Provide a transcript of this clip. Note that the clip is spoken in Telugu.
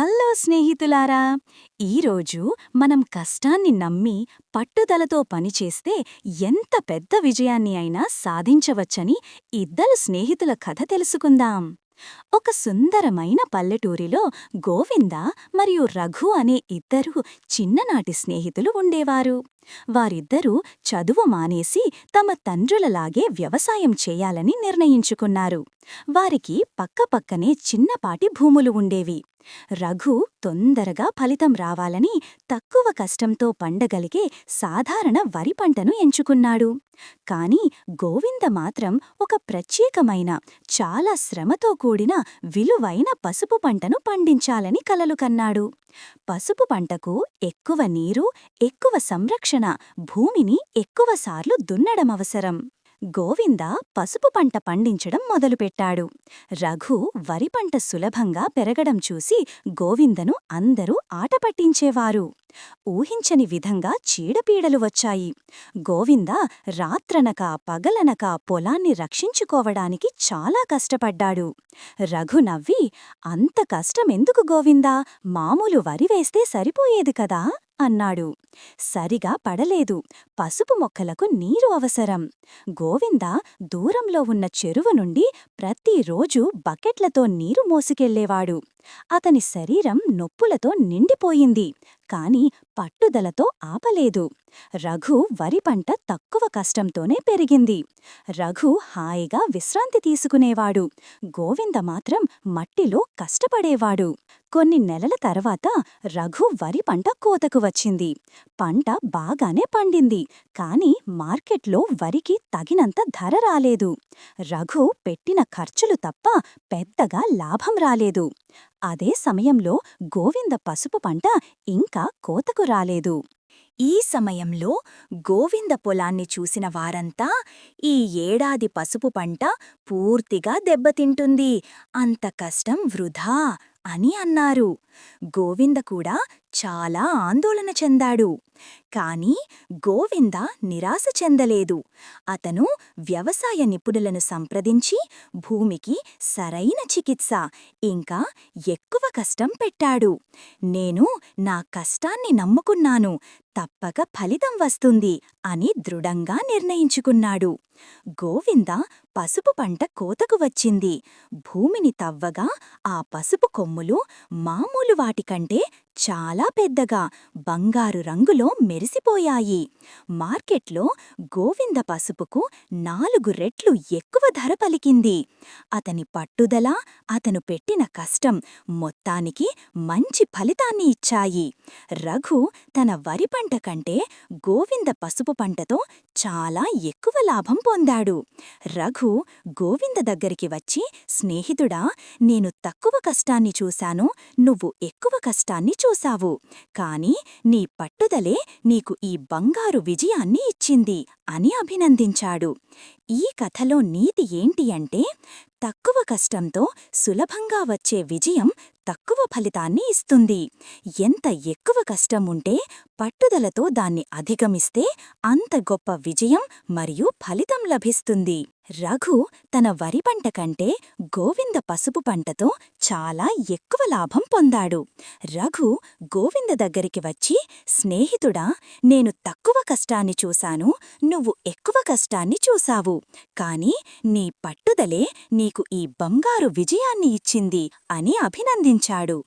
హలో స్నేహితులారా! ఈరోజు మనం కష్టాన్ని నమ్మి పట్టుదలతో పనిచేస్తే ఎంత పెద్ద విజయాన్ని అయినా సాధించవచ్చని ఇద్దరు స్నేహితుల కథ తెలుసుకుందాం. ఒక సుందరమైన పల్లెటూరిలో గోవింద మరియు రఘు అనే ఇద్దరు చిన్ననాటి స్నేహితులు ఉండేవారు. వారిద్దరూ చదువు మానేసి తమ తండ్రులలాగే వ్యవసాయం చేయాలని నిర్ణయించుకున్నారు. వారికి పక్కపక్కనే చిన్నపాటి భూములు ఉండేవి. రఘు తొందరగా ఫలితం రావాలని తక్కువ కష్టంతో పండగలిగే సాధారణ వరి పంటను ఎంచుకున్నాడు. కాని గోవింద మాత్రం ఒక ప్రత్యేకమైన చాలా శ్రమతో కూడిన విలువైన పసుపు పంటను పండించాలని కలలు కన్నాడు. పసుపు పంటకు ఎక్కువ నీరు ఎక్కువ సంరక్షణ భూమిని ఎక్కువసార్లు దున్నడమవసరం గోవింద పసుపు పంట పండించడం మొదలుపెట్టాడు. రఘు వరి పంట సులభంగా పెరగడం చూసి గోవిందను అందరూ ఆటపట్టించేవారు ఊహించని విధంగా చీడపీడలు వచ్చాయి. గోవింద రాత్రనక పగలనక పొలాన్ని రక్షించుకోవడానికి చాలా కష్టపడ్డాడు. రఘు నవ్వి అంత కష్టమెందుకు గోవిందా? మామూలు వరి వేస్తే సరిపోయేది కదా? అన్నాడు. సరిగా పడలేదు. పసుపు మొక్కలకు నీరు అవసరం. గోవింద దూరంలో ఉన్న చెరువు నుండి ప్రతిరోజు బకెట్లతో నీరు మోసుకెళ్ళేవాడు అతని శరీరం నొప్పులతో నిండిపోయింది. కాని పట్టుదలతో ఆపలేదు. రఘు వరి పంట తక్కువ కష్టంతోనే పెరిగింది. రఘు హాయిగా విశ్రాంతి తీసుకునేవాడు. గోవింద మాత్రం మట్టిలో కష్టపడేవాడు. కొన్ని నెలల తర్వాత రఘు వరి పంట కోతకు వచ్చింది. పంట బాగానే పండింది. కాని మార్కెట్లో వరికి తగినంత ధర రాలేదు. రఘు పెట్టిన ఖర్చులు తప్ప పెద్దగా లాభం రాలేదు. అదే సమయంలో గోవింద పసుపు పంట ఇంకా కోతకు రాలేదు. ఈ సమయంలో గోవింద పొలాన్ని చూసిన వారంతా ఈ ఏడాది పసుపు పంట పూర్తిగా దెబ్బతింటుంది. అంత కష్టం వృధా అని అన్నారు. గోవింద కూడా చాలా ఆందోళన చెందాడు. కాని గోవింద నిరాశ చెందలేదు. అతను వ్యవసాయ నిపుణులను సంప్రదించి భూమికి సరైన చికిత్స ఇంకా ఎక్కువ కష్టం పెట్టాడు. నేను నా కష్టాన్ని నమ్ముకున్నాను తప్పక ఫలితం వస్తుంది అని దృఢంగా నిర్ణయించుకున్నాడు. గోవింద పసుపు పంట కోతకు వచ్చింది. భూమిని తవ్వగా ఆ పసుపు కొమ్ములు మామూలు వాటికంటే చాలా చాలా పెద్దగా బంగారు రంగులో మెరిసిపోయాయి. మార్కెట్లో గోవింద పసుపుకు నాలుగు రెట్లు ఎక్కువ ధర పలికింది. అతని పట్టుదల అతను పెట్టిన కష్టం మొత్తానికి మంచి ఫలితాన్ని ఇచ్చాయి. రఘు తన వరి పంట కంటే గోవింద పసుపు పంటతో చాలా ఎక్కువ లాభం పొందాడు. రఘు గోవింద దగ్గరికి వచ్చి స్నేహితుడా నేను తక్కువ కష్టాన్ని చూశాను నువ్వు ఎక్కువ కష్టాన్ని చూశావు. కాని నీ పట్టుదలే నీకు ఈ బంగారు విజయాన్ని ఇచ్చింది అని అభినందించాడు. ఈ కథలో నీతి ఏంటి అంటే తక్కువ కష్టంతో సులభంగా వచ్చే విజయం తక్కువ ఫలితాన్ని ఇస్తుంది. ఎంత ఎక్కువ కష్టం ఉంటే పట్టుదలతో దాన్ని అధిగమిస్తే అంత గొప్ప విజయం మరియు ఫలితం లభిస్తుంది. రఘు తన వరి పంట కంటే గోవింద పసుపు పంటతో చాలా ఎక్కువ లాభం పొందాడు. రఘు గోవింద దగ్గరికి వచ్చి స్నేహితుడా నేను తక్కువ కష్టాన్ని చూశాను. నువ్వు ఎక్కువ కష్టాన్ని చూశావు. కాని నీ పట్టుదలే నీకు ఈ బంగారు విజయాన్ని ఇచ్చింది అని అభినందించాడు.